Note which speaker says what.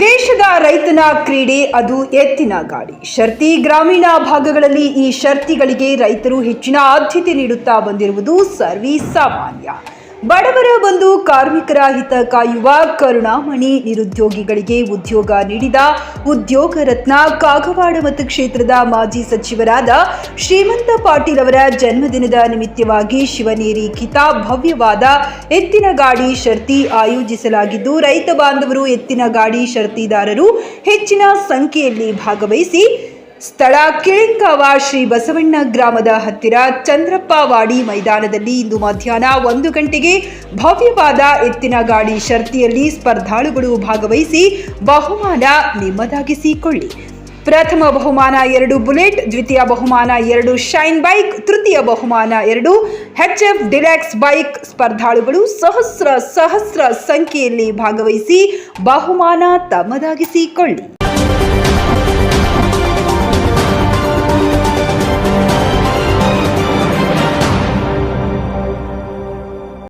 Speaker 1: ದೇಶದ ರೈತನ ಕ್ರೀಡೆ ಅದು ಎತ್ತಿನ ಗಾಡಿ. ಶರ್ತಿ ಗ್ರಾಮೀಣ ಭಾಗಗಳಲ್ಲಿ ಈ ಶರ್ತಿಗಳಿಗೆ ರೈತರು ಹೆಚ್ಚಿನ ಆದ್ಯತೆ ನೀಡುತ್ತಾ ಬಂದಿರುವುದು ಸರ್ವೀಸ್ ಸಾಮಾನ್ಯ. ಬಡವರ ಬಂದು ಕಾರ್ಮಿಕರ ಹಿತ ಕಾಯುವ ಕರುಣಾಮಣಿ ನಿರುದ್ಯೋಗಿಗಳಿಗೆ ಉದ್ಯೋಗ ನೀಡಿದ ಉದ್ಯೋಗ ರತ್ನ ಕಾಗವಾಡ ಮತಕ್ಷೇತ್ರದ ಮಾಜಿ ಸಚಿವರಾದ ಶ್ರೀಮಂತ ಪಾಟೀಲ್ ಅವರ ಜನ್ಮದಿನದ ನಿಮಿತ್ತವಾಗಿ ಶಿವನೇರಿ ಕಿತಾ ಭವ್ಯವಾದ ಎತ್ತಿನ ಗಾಡಿ ಶರ್ತಿ ಆಯೋಜಿಸಲಾಗಿದ್ದು, ರೈತ ಬಾಂಧವರು ಎತ್ತಿನ ಗಾಡಿ ಶರ್ತಿದಾರರು ಹೆಚ್ಚಿನ ಸಂಖ್ಯೆಯಲ್ಲಿ ಭಾಗವಹಿಸಿ ಸ್ಥಳ ಕಿಳಿಂಗಾವ ಶ್ರೀ ಬಸವಣ್ಣ ಗ್ರಾಮದ ಹತ್ತಿರ ಚಂದ್ರಪ್ಪವಾಡಿ ಮೈದಾನದಲ್ಲಿ ಇಂದು ಮಧ್ಯಾಹ್ನ ಒಂದು ಗಂಟೆಗೆ ಭವ್ಯವಾದ ಎತ್ತಿನ ಗಾಡಿ ಶರ್ತಿಯಲ್ಲಿ ಸ್ಪರ್ಧಾಳುಗಳು ಭಾಗವಹಿಸಿ ಬಹುಮಾನ ನಿಮ್ಮದಾಗಿಸಿಕೊಳ್ಳಿ. ಪ್ರಥಮ ಬಹುಮಾನ ಎರಡು ಬುಲೆಟ್, ದ್ವಿತೀಯ ಬಹುಮಾನ ಎರಡು ಶೈನ್ ಬೈಕ್, ತೃತೀಯ ಬಹುಮಾನ ಎರಡು ಎಚ್ ಎಫ್ ಡಿಲೆಕ್ಸ್ ಬೈಕ್ ಸ್ಪರ್ಧಾಳುಗಳು ಸಹಸ್ರ ಸಹಸ್ರ ಸಂಖ್ಯೆಯಲ್ಲಿ ಭಾಗವಹಿಸಿ ಬಹುಮಾನ ತಮ್ಮದಾಗಿಸಿಕೊಳ್ಳಿ.